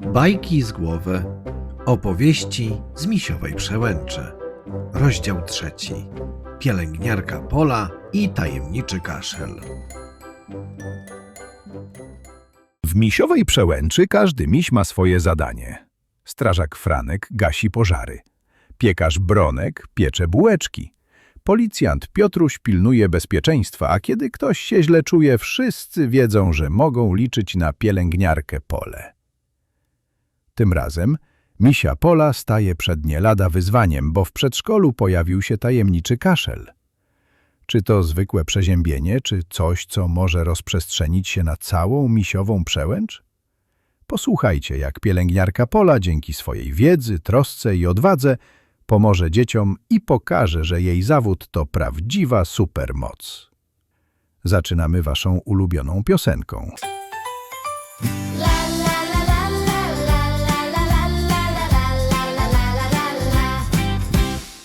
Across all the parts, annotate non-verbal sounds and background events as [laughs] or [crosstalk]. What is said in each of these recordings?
Bajki z głowy. Opowieści z misiowej przełęczy. Rozdział trzeci. Pielęgniarka Pola i tajemniczy kaszel. W misiowej przełęczy każdy miś ma swoje zadanie. Strażak Franek gasi pożary. Piekarz Bronek piecze bułeczki. Policjant Piotruś pilnuje bezpieczeństwa, a kiedy ktoś się źle czuje, wszyscy wiedzą, że mogą liczyć na pielęgniarkę Pole. Tym razem misia Pola staje przed nie lada wyzwaniem, bo w przedszkolu pojawił się tajemniczy kaszel. Czy to zwykłe przeziębienie, czy coś, co może rozprzestrzenić się na całą misiową przełęcz? Posłuchajcie, jak pielęgniarka Pola dzięki swojej wiedzy, trosce i odwadze pomoże dzieciom i pokaże, że jej zawód to prawdziwa supermoc. Zaczynamy waszą ulubioną piosenką.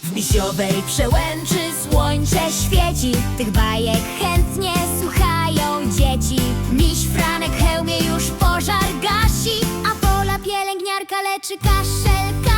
W misiowej przełęczy słońce świeci Tych bajek chętnie słuchają dzieci Miś Franek hełmie już pożar gasi A Pola pielęgniarka leczy kaszel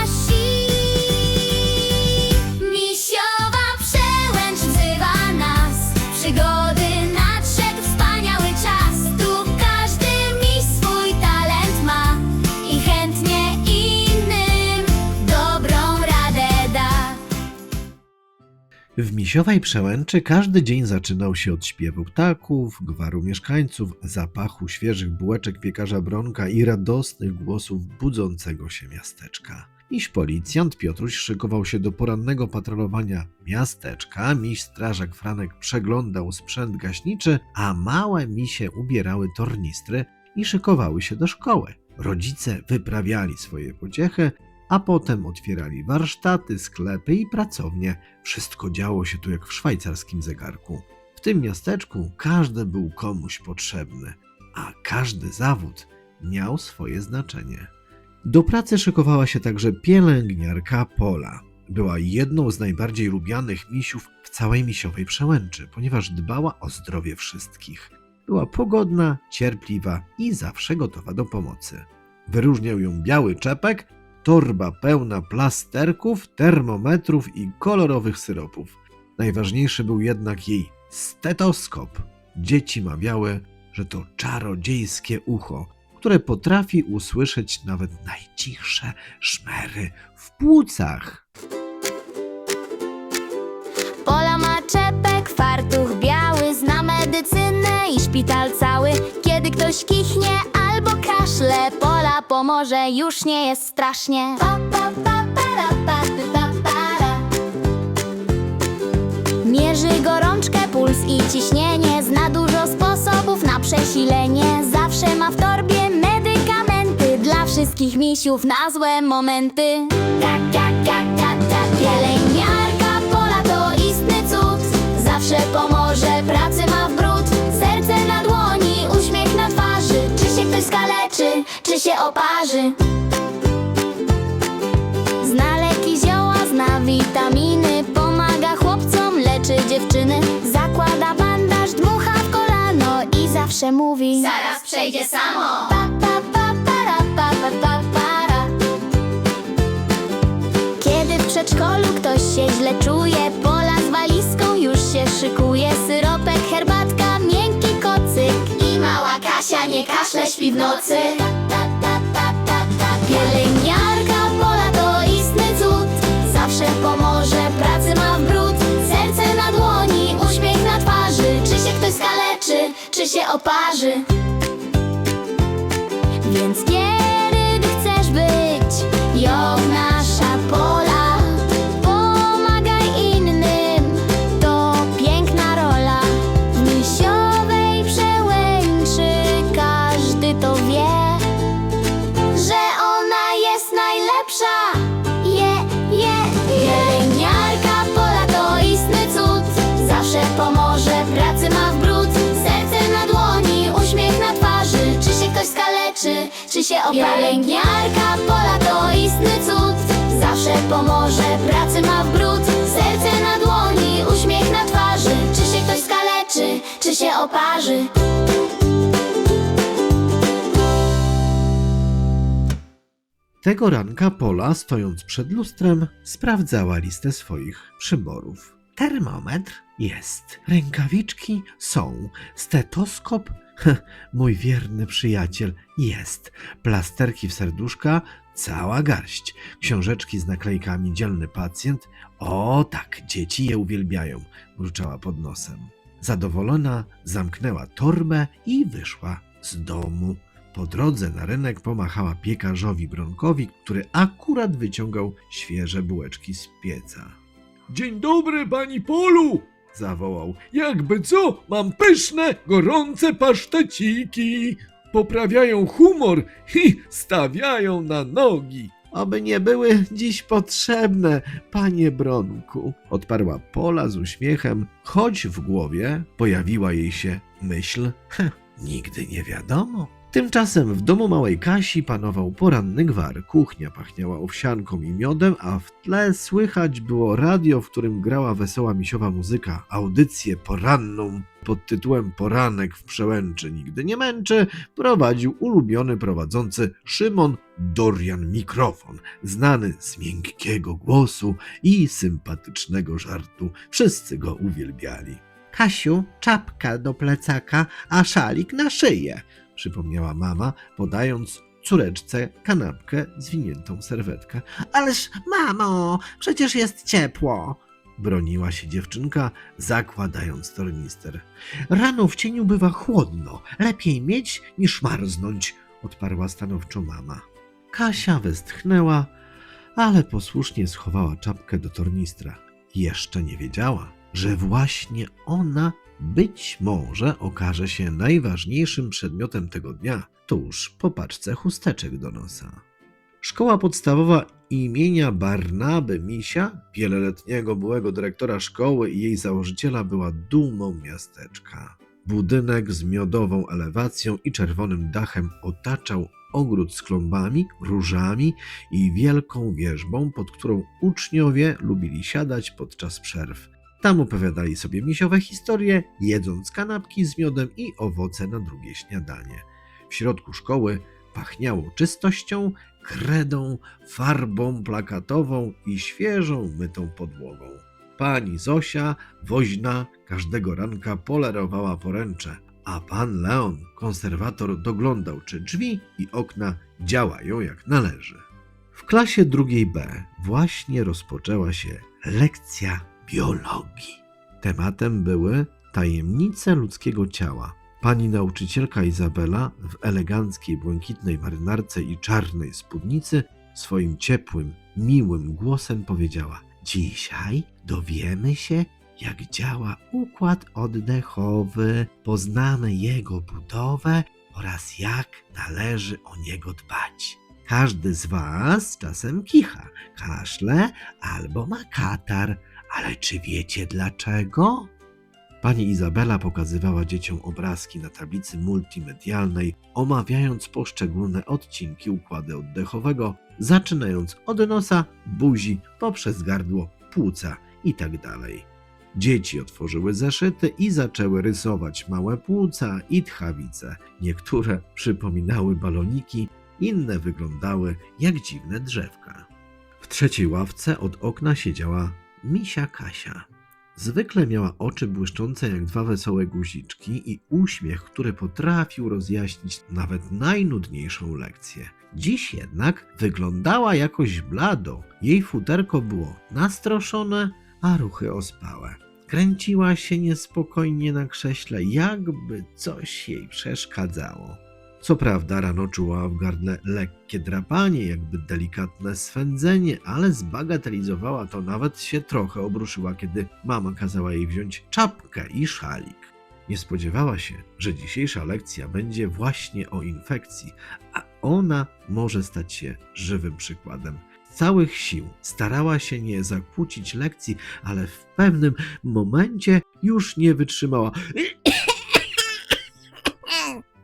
W misiowej przełęczy każdy dzień zaczynał się od śpiewu ptaków, gwaru mieszkańców, zapachu świeżych bułeczek piekarza Bronka i radosnych głosów budzącego się miasteczka. Miś policjant Piotruś szykował się do porannego patrolowania miasteczka, miś strażak Franek przeglądał sprzęt gaśniczy, a małe misie ubierały tornistry i szykowały się do szkoły. Rodzice wyprawiali swoje pociechy, a potem otwierali warsztaty, sklepy i pracownie. Wszystko działo się tu jak w szwajcarskim zegarku. W tym miasteczku każdy był komuś potrzebny, a każdy zawód miał swoje znaczenie. Do pracy szykowała się także pielęgniarka Pola. Była jedną z najbardziej lubianych misiów w całej misiowej przełęczy, ponieważ dbała o zdrowie wszystkich. Była pogodna, cierpliwa i zawsze gotowa do pomocy. Wyróżniał ją biały czepek, torba pełna plasterków, termometrów i kolorowych syropów. Najważniejszy był jednak jej stetoskop. Dzieci mawiały, że to czarodziejskie ucho, które potrafi usłyszeć nawet najcichsze szmery w płucach. Pola ma czepek, fartuch biały, zna medycynę i szpital cały. Kiedy ktoś kichnie albo kaszle, Pola pomoże, już nie jest strasznie. Pa, pa, pa, para, pa, pa, para. Mierzy gorączkę, puls i ciśnienie, zna dużo sposobów na przesilenie. Zawsze ma w torbie medykamenty dla wszystkich misiów na złe momenty. Tak, tak, tak, tak, tak. Pielęgniarka pola to istny cud. Zawsze pomoże, pracy ma w Czy skaleczy, czy się oparzy? Zna leki, zioła, zna witaminy Pomaga chłopcom, leczy dziewczyny Zakłada bandaż, dmucha w kolano I zawsze mówi Zaraz przejdzie samo pa, pa, pa, para, pa, pa, pa, para. Kiedy w przedszkolu ktoś się źle czuje Pola z walizką już się szykuje nie kaszle, śpi w nocy. Pielęgniarka pola to istny cud. Zawsze pomoże, pracy ma w bród Serce na dłoni, uśmiech na twarzy. Czy się ktoś skaleczy, czy się oparzy? Więc kiedy oparzy Pielęgniarka pola to istny cud. Zawsze pomoże, pracy ma w bród Serce na dłoni, uśmiech na twarzy. Czy się ktoś skaleczy, czy się oparzy? Tego ranka Pola, stojąc przed lustrem, sprawdzała listę swoich przyborów. Termometr jest, rękawiczki są, stetoskop, [laughs] mój wierny przyjaciel, jest, plasterki w serduszka, cała garść, książeczki z naklejkami dzielny pacjent, o tak, dzieci je uwielbiają, mruczała pod nosem. Zadowolona zamknęła torbę i wyszła z domu. Po drodze na rynek pomachała piekarzowi Bronkowi, który akurat wyciągał świeże bułeczki z pieca. Dzień dobry, pani Polu! Zawołał. Jakby co, mam pyszne, gorące paszteciki. Poprawiają humor i stawiają na nogi. Oby nie były dziś potrzebne, panie Bronku, odparła Pola z uśmiechem, choć w głowie pojawiła jej się myśl, "Heh, nigdy nie wiadomo. Tymczasem w domu małej Kasi panował poranny gwar. Kuchnia pachniała owsianką i miodem, a w tle słychać było radio, w którym grała wesoła misiowa muzyka. Audycję poranną pod tytułem Poranek w przełęczy nigdy nie męczy prowadził ulubiony prowadzący Szymon Dorian Mikrofon, znany z miękkiego głosu i sympatycznego żartu. Wszyscy go uwielbiali. Kasiu, czapka do plecaka, a szalik na szyję, przypomniała mama, podając córeczce kanapkę zwiniętą serwetkę. Ależ mamo, przecież jest ciepło, broniła się dziewczynka, zakładając tornister. Rano w cieniu bywa chłodno, lepiej mieć niż marznąć, odparła stanowczo mama. Kasia westchnęła, ale posłusznie schowała czapkę do tornistra. Jeszcze nie wiedziała, że właśnie ona być może okaże się najważniejszym przedmiotem tego dnia, tuż po paczce chusteczek do nosa. Szkoła podstawowa imienia Barnaby Misia, wieloletniego byłego dyrektora szkoły i jej założyciela, była dumą miasteczka. Budynek z miodową elewacją i czerwonym dachem otaczał ogród z klombami, różami i wielką wieżbą, pod którą uczniowie lubili siadać podczas przerw. Tam opowiadali sobie misiowe historie, jedząc kanapki z miodem i owoce na drugie śniadanie. W środku szkoły pachniało czystością, kredą, farbą plakatową i świeżą mytą podłogą. Pani Zosia, woźna, każdego ranka polerowała poręcze, a pan Leon, konserwator, doglądał, czy drzwi i okna działają jak należy. W klasie drugiej B właśnie rozpoczęła się lekcja biologii. Tematem były tajemnice ludzkiego ciała. Pani nauczycielka Izabela w eleganckiej błękitnej marynarce i czarnej spódnicy swoim ciepłym, miłym głosem powiedziała: Dzisiaj dowiemy się, jak działa układ oddechowy, poznamy jego budowę oraz jak należy o niego dbać. Każdy z Was czasem kicha, kaszle albo ma katar, ale czy wiecie dlaczego? Pani Izabela pokazywała dzieciom obrazki na tablicy multimedialnej, omawiając poszczególne odcinki układu oddechowego, zaczynając od nosa, buzi, poprzez gardło, płuca itd. Dzieci otworzyły zeszyty i zaczęły rysować małe płuca i tchawice. Niektóre przypominały baloniki, inne wyglądały jak dziwne drzewka. W trzeciej ławce od okna siedziała misia Kasia. Zwykle miała oczy błyszczące jak dwa wesołe guziczki i uśmiech, który potrafił rozjaśnić nawet najnudniejszą lekcję. Dziś jednak wyglądała jakoś blado. Jej futerko było nastroszone, a ruchy ospałe. Kręciła się niespokojnie na krześle, jakby coś jej przeszkadzało. Co prawda rano czuła w gardle lekkie drapanie, jakby delikatne swędzenie, ale zbagatelizowała to, nawet się trochę obruszyła, kiedy mama kazała jej wziąć czapkę i szalik. Nie spodziewała się, że dzisiejsza lekcja będzie właśnie o infekcji, a ona może stać się żywym przykładem. Z całych sił starała się nie zakłócić lekcji, ale w pewnym momencie już nie wytrzymała.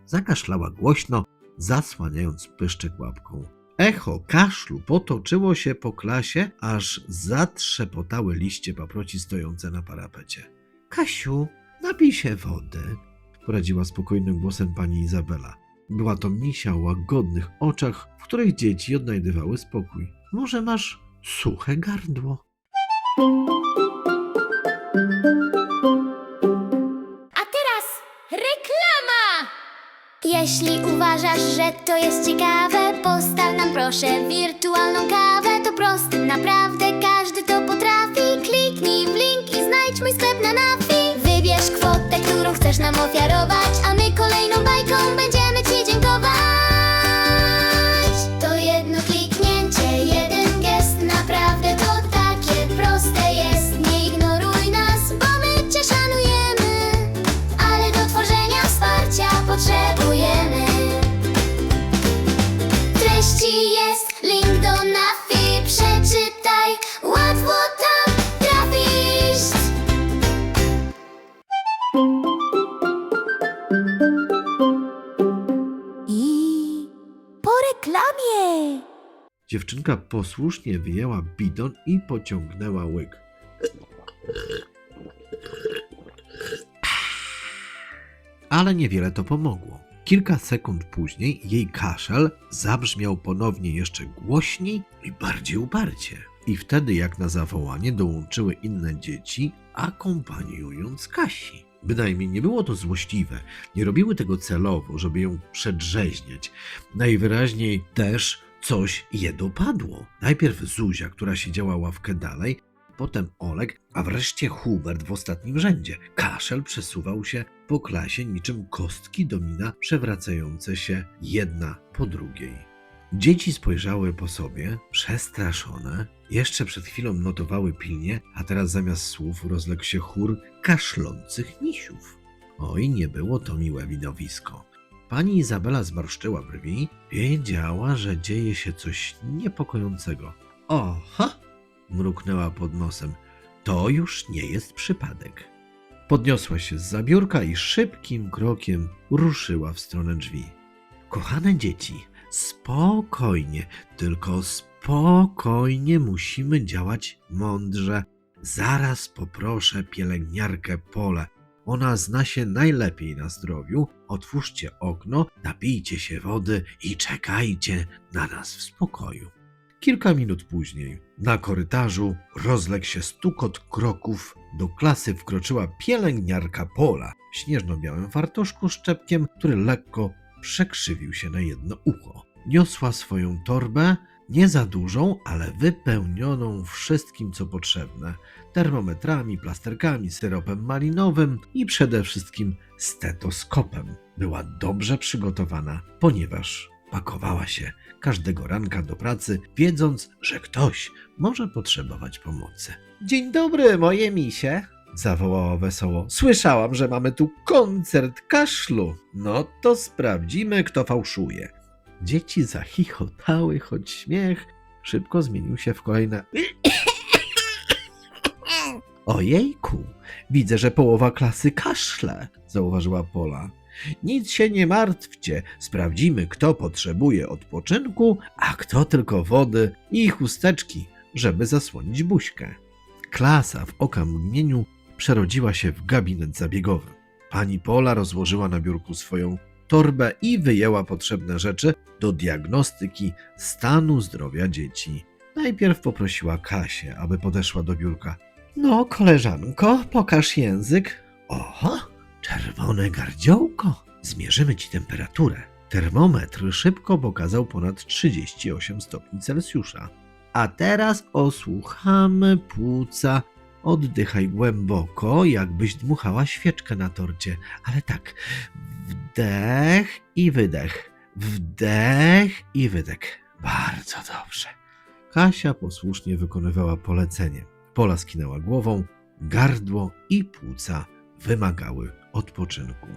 Zakaszlała głośno, zasłaniając pyszczek łapką. Echo kaszlu potoczyło się po klasie, aż zatrzepotały liście paproci stojące na parapecie. Kasiu, napij się wody, poradziła spokojnym głosem pani Izabela. Była to misia o łagodnych oczach, w których dzieci odnajdywały spokój. Może masz suche gardło? Jeśli uważasz, że to jest ciekawe, postaw nam proszę wirtualną kawę. To proste, naprawdę każdy to potrafi. Kliknij w link i znajdź mój sklep na Nafi. Wybierz kwotę, którą chcesz nam ofiarować, a my kolejną bajką będziemy Dziewczynka posłusznie wyjęła bidon i pociągnęła łyk. Ale niewiele to pomogło. Kilka sekund później jej kaszel zabrzmiał ponownie jeszcze głośniej i bardziej uparcie. I wtedy, jak na zawołanie, dołączyły inne dzieci, akompaniując Kasi. Bynajmniej nie było to złośliwe, nie robiły tego celowo, żeby ją przedrzeźniać. Najwyraźniej też coś je dopadło. Najpierw Zuzia, która siedziała ławkę dalej, potem Oleg, a wreszcie Hubert w ostatnim rzędzie. Kaszel przesuwał się po klasie niczym kostki domina przewracające się jedna po drugiej. Dzieci spojrzały po sobie, przestraszone, jeszcze przed chwilą notowały pilnie, a teraz zamiast słów rozległ się chór kaszlących misiów. Oj, nie było to miłe widowisko. Pani Izabela zmarszczyła brwi, wiedziała, że dzieje się coś niepokojącego. Oha! mruknęła pod nosem. To już nie jest przypadek. Podniosła się z zabiórka i szybkim krokiem ruszyła w stronę drzwi. Kochane dzieci, spokojnie, tylko spokojnie musimy działać mądrze. Zaraz poproszę pielęgniarkę Pole. Ona zna się najlepiej na zdrowiu. Otwórzcie okno, napijcie się wody i czekajcie na nas w spokoju. Kilka minut później na korytarzu rozległ się stukot kroków. Do klasy wkroczyła pielęgniarka Pola w śnieżno-białym fartuszku z czepkiem, który lekko przekrzywił się na jedno ucho. Niosła swoją torbę, nie za dużą, ale wypełnioną wszystkim, co potrzebne. Termometrami, plasterkami, syropem malinowym i przede wszystkim stetoskopem. Była dobrze przygotowana, ponieważ pakowała się każdego ranka do pracy, wiedząc, że ktoś może potrzebować pomocy. Dzień dobry, moje misie! zawołała wesoło. Słyszałam, że mamy tu koncert kaszlu. No to sprawdzimy, kto fałszuje. Dzieci zachichotały, choć śmiech szybko zmienił się w kolejne. [coughs] Ojejku, widzę, że połowa klasy kaszle, zauważyła Pola. Nic się nie martwcie, sprawdzimy, kto potrzebuje odpoczynku, a kto tylko wody i chusteczki, żeby zasłonić buźkę. Klasa w okamgnieniu przerodziła się w gabinet zabiegowy. Pani Pola rozłożyła na biurku swoją torbę i wyjęła potrzebne rzeczy do diagnostyki stanu zdrowia dzieci. Najpierw poprosiła Kasię, aby podeszła do biurka. No, koleżanko, pokaż język. Oho, czerwone gardziołko. Zmierzymy ci temperaturę. Termometr szybko pokazał ponad 38 stopni Celsjusza. A teraz osłuchamy płuca. Oddychaj głęboko, jakbyś dmuchała świeczkę na torcie. Ale tak, wdech i wydech. Wdech i wydech. Bardzo dobrze. Kasia posłusznie wykonywała polecenie. Pola skinęła głową, gardło i płuca wymagały odpoczynku.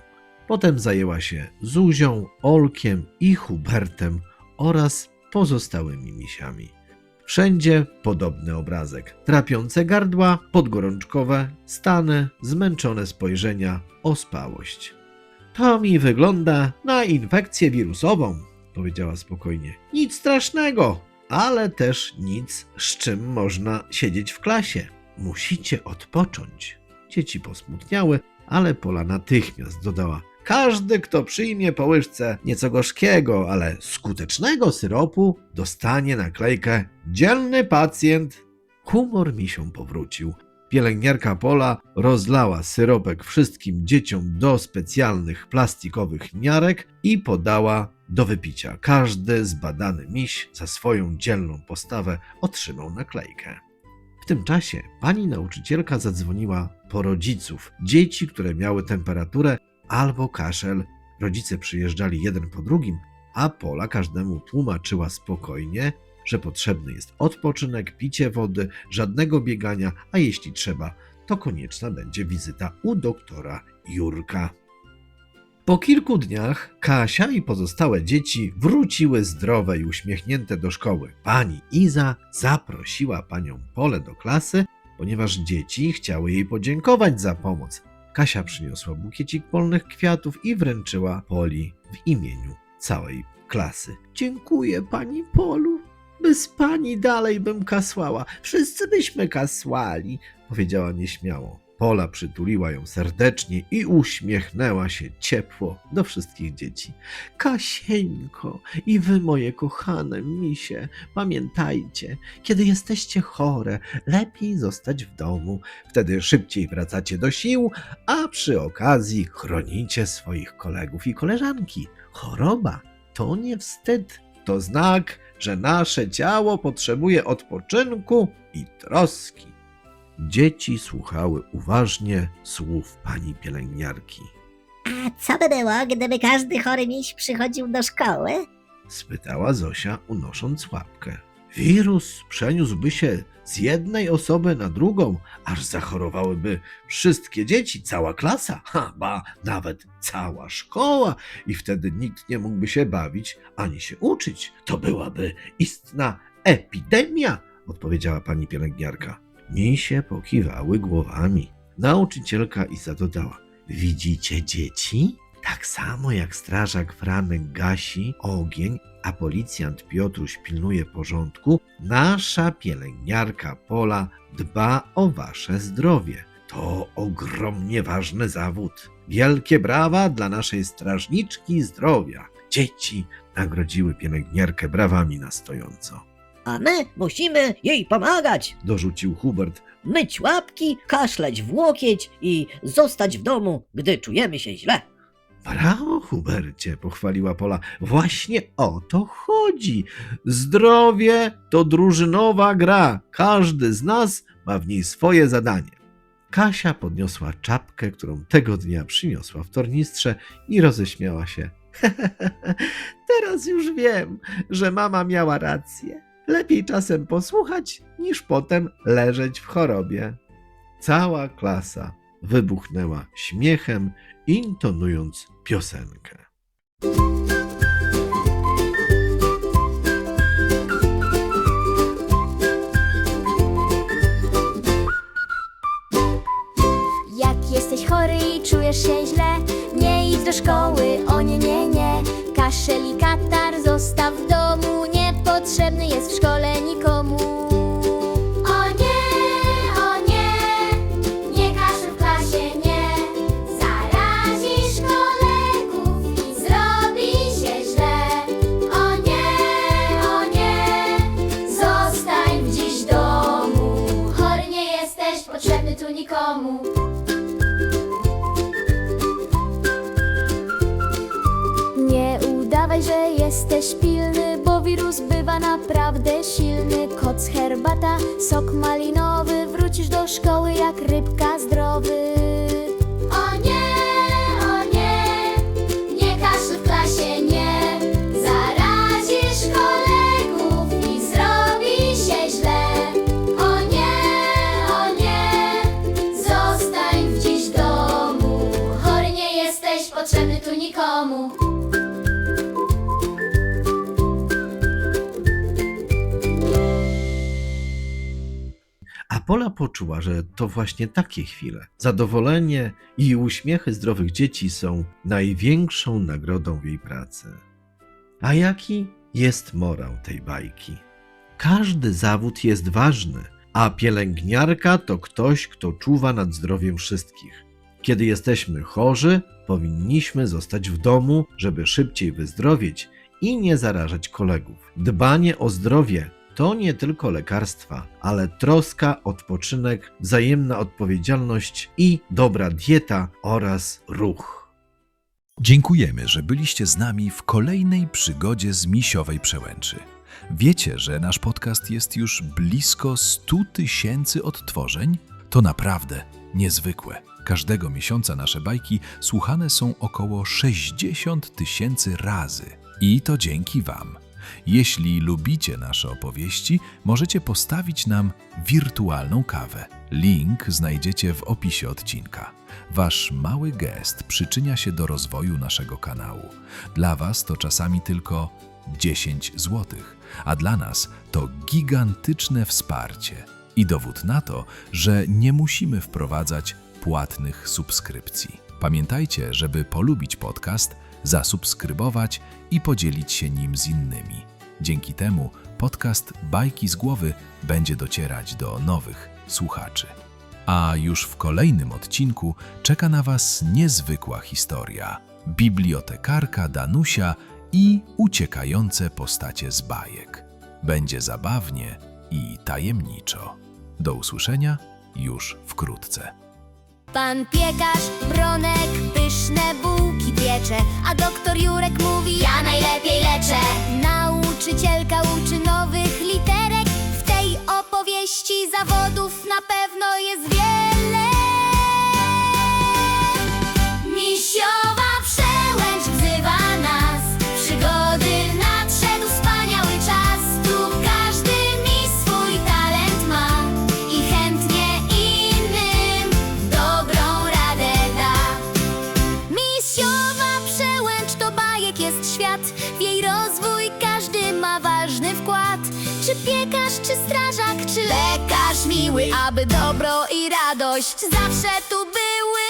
Potem zajęła się Zuzią, Olkiem i Hubertem oraz pozostałymi misiami. Wszędzie podobny obrazek. Trapiące gardła, podgorączkowe, stany, zmęczone spojrzenia, ospałość. To mi wygląda na infekcję wirusową, powiedziała spokojnie. Nic strasznego, ale też nic, z czym można siedzieć w klasie. Musicie odpocząć. Dzieci posmutniały, ale Pola natychmiast dodała: Każdy, kto przyjmie po łyżce nieco gorzkiego, ale skutecznego syropu, dostanie naklejkę Dzielny pacjent. Humor mi się powrócił. Pielęgniarka Pola rozlała syropek wszystkim dzieciom do specjalnych plastikowych miarek i podała do wypicia. Każdy zbadany miś za swoją dzielną postawę otrzymał naklejkę. W tym czasie pani nauczycielka zadzwoniła po rodziców dzieci, które miały temperaturę albo kaszel. Rodzice przyjeżdżali jeden po drugim, a Pola każdemu tłumaczyła spokojnie, że potrzebny jest odpoczynek, picie wody, żadnego biegania, a jeśli trzeba, to konieczna będzie wizyta u doktora Jurka. Po kilku dniach Kasia i pozostałe dzieci wróciły zdrowe i uśmiechnięte do szkoły. Pani Iza zaprosiła panią Polę do klasy, ponieważ dzieci chciały jej podziękować za pomoc. Kasia przyniosła bukiecik polnych kwiatów i wręczyła Poli w imieniu całej klasy. Dziękuję pani Polu. Bez pani dalej bym kasłała. Wszyscy byśmy kasłali, powiedziała nieśmiało. Pola przytuliła ją serdecznie i uśmiechnęła się ciepło do wszystkich dzieci. Kasieńko i wy moje kochane misie, pamiętajcie, kiedy jesteście chore, lepiej zostać w domu. Wtedy szybciej wracacie do sił, a przy okazji chronicie swoich kolegów i koleżanki. Choroba to nie wstyd, to znak, że nasze ciało potrzebuje odpoczynku i troski. Dzieci słuchały uważnie słów pani pielęgniarki. A co by było, gdyby każdy chory miś przychodził do szkoły? spytała Zosia, unosząc łapkę. Wirus przeniósłby się z jednej osoby na drugą, aż zachorowałyby wszystkie dzieci, cała klasa, ha, ba, nawet cała szkoła, i wtedy nikt nie mógłby się bawić ani się uczyć. To byłaby istna epidemia, odpowiedziała pani pielęgniarka. Misie pokiwały głowami. Nauczycielka Isa dodała: Widzicie dzieci? Tak samo jak strażak Franek gasi ogień, a policjant Piotruś pilnuje porządku, nasza pielęgniarka Pola dba o wasze zdrowie. To ogromnie ważny zawód. Wielkie brawa dla naszej strażniczki zdrowia. Dzieci nagrodziły pielęgniarkę brawami na stojąco. A my musimy jej pomagać. Dorzucił Hubert, Myć łapki, kaszleć w łokieć i zostać w domu, gdy czujemy się źle. Brawo, Hubercie, pochwaliła Pola. Właśnie o to chodzi. Zdrowie to drużynowa gra. Każdy z nas ma w niej swoje zadanie. Kasia podniosła czapkę, którą tego dnia przyniosła w tornistrze i roześmiała się. [laughs] Teraz już wiem, że mama miała rację. Lepiej czasem posłuchać, niż potem leżeć w chorobie. Cała klasa wybuchnęła śmiechem, intonując piosenkę. Jak jesteś chory i czujesz się źle, nie idź do szkoły, o nie, nie, nie. Kaszel i katar zostaw w domu, niepotrzebny jest w szkole nikomu. Bywa naprawdę silny. Koc, herbata, sok malinowy, wrócisz do szkoły jak rybka zdrowy. Pola poczuła, że to właśnie takie chwile, zadowolenie i uśmiechy zdrowych dzieci są największą nagrodą jej pracy. A jaki jest morał tej bajki? Każdy zawód jest ważny, a pielęgniarka to ktoś, kto czuwa nad zdrowiem wszystkich. Kiedy jesteśmy chorzy, powinniśmy zostać w domu, żeby szybciej wyzdrowieć i nie zarażać kolegów. Dbanie o zdrowie to nie tylko lekarstwa, ale troska, odpoczynek, wzajemna odpowiedzialność i dobra dieta oraz ruch. Dziękujemy, że byliście z nami w kolejnej przygodzie z Misiowej Przełęczy. Wiecie, że nasz podcast jest już blisko 100 tysięcy odtworzeń? To naprawdę niezwykłe. Każdego miesiąca nasze bajki słuchane są około 60 tysięcy razy. I to dzięki Wam. Jeśli lubicie nasze opowieści, możecie postawić nam wirtualną kawę. Link znajdziecie w opisie odcinka. Wasz mały gest przyczynia się do rozwoju naszego kanału. Dla Was to czasami tylko 10 zł, a dla nas to gigantyczne wsparcie i dowód na to, że nie musimy wprowadzać płatnych subskrypcji. Pamiętajcie, żeby polubić podcast, zasubskrybować i podzielić się nim z innymi. Dzięki temu podcast Bajki z głowy będzie docierać do nowych słuchaczy. A już w kolejnym odcinku czeka na Was niezwykła historia. Bibliotekarka Danusia i uciekające postacie z bajek. Będzie zabawnie i tajemniczo. Do usłyszenia już wkrótce. Pan piekarz Bronek pyszne bułki piecze, a doktor Jurek mówi ja najlepiej leczę. Nauczycielka uczy nowych literek, w tej opowieści zawodów na pewno jest Czy piekarz, czy strażak, czy lekarz miły, aby dobro i radość zawsze tu były.